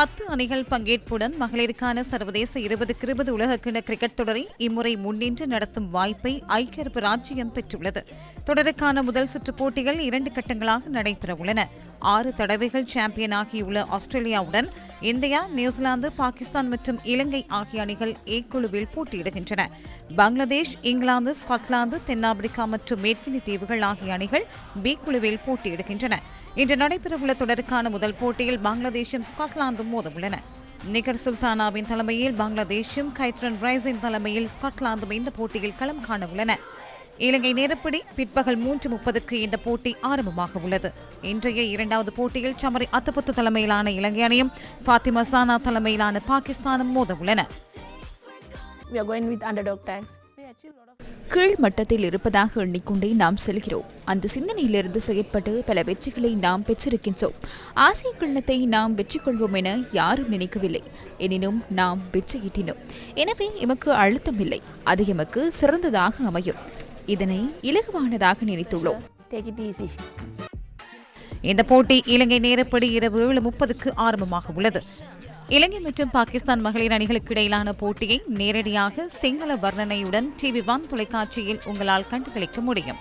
பத்து அணிகள் பங்கேற்புடன் மகளிருக்கான சர்வதேச இருபதுக்கு இருபது உலகக்கிண கிரிக்கெட் தொடரை இம்முறை முன்னின்று நடத்தும் வாய்ப்பை ஐக்கிய அரபு ராஜ்யம் பெற்றுள்ளது. தொடருக்கான முதல் சுற்று போட்டிகள் இரண்டு கட்டங்களாக நடைபெறவுள்ளன ஆறு தடவைகள் சாம்பியன் ஆகியுள்ள ஆஸ்திரேலியாவுடன் இந்தியா நியூசிலாந்து பாகிஸ்தான் மற்றும் இலங்கை ஆகிய அணிகள் ஏ குழுவில் போட்டியிடுகின்றன. பங்களாதேஷ் இங்கிலாந்து ஸ்காட்லாந்து தென்னாப்பிரிக்கா மற்றும் மேற்கினி தீவுகள் ஆகிய அணிகள் பி குழுவில் போட்டியிடுகின்றன. இன்று நடைபெறவுள்ள தொடருக்கான முதல் போட்டியில் பங்களாதேஷும் ஸ்காட்லாந்தும் மோதவுள்ளன. நிகர் சுல்தானாவின் தலைமையில் பங்களாதேஷும் கைட்ரன் ரைஸின் தலைமையில் ஸ்காட்லாந்தும் இந்த போட்டியில் களம் காண உள்ளன இலங்கை நேரப்படி பிற்பகல் மூன்று முப்பதுக்கு இந்த போட்டி ஆரம்பமாக உள்ளது. இன்றைய இரண்டாவது போட்டியில் சமரி அத்தபுத்து தலைமையிலான இலங்கை அணியும் ஃபாத்திமா சானா தலைமையிலான பாகிஸ்தானும் மோத உள்ளன கீழ் மட்டத்தில் இருப்பதாக எண்ணிக்கொண்டே நாம் செல்கிறோம். அந்த சிந்தனையிலிருந்து செயற்பட்டு பல வெற்றிகளை நாம் பெற்றிருக்கின்றோம். ஆசிய கிண்ணத்தை நாம் வெற்றி கொள்வோம் என யாரும் நினைக்கவில்லை. எனினும் நாம் வெற்றியிட்டினோம். எனவே எமக்கு அழுத்தம் இல்லை அது எமக்கு சிறந்ததாக அமையும். இதனை இலகுவானதாக நினைத்துள்ளோம். Take it easy. இந்த போட்டி இலங்கை நேரப்படி இரவு ஏழு முப்பதுக்கு ஆரம்பமாக உள்ளது. இலங்கை மற்றும் பாகிஸ்தான் மகளிர் அணிகளுக்கு இடையிலான போட்டியை நேரடியாக சிங்கள வர்ணனையுடன் டிவி ஒன் தொலைக்காட்சியில் உங்களால் கண்டுகளிக்க முடியும்.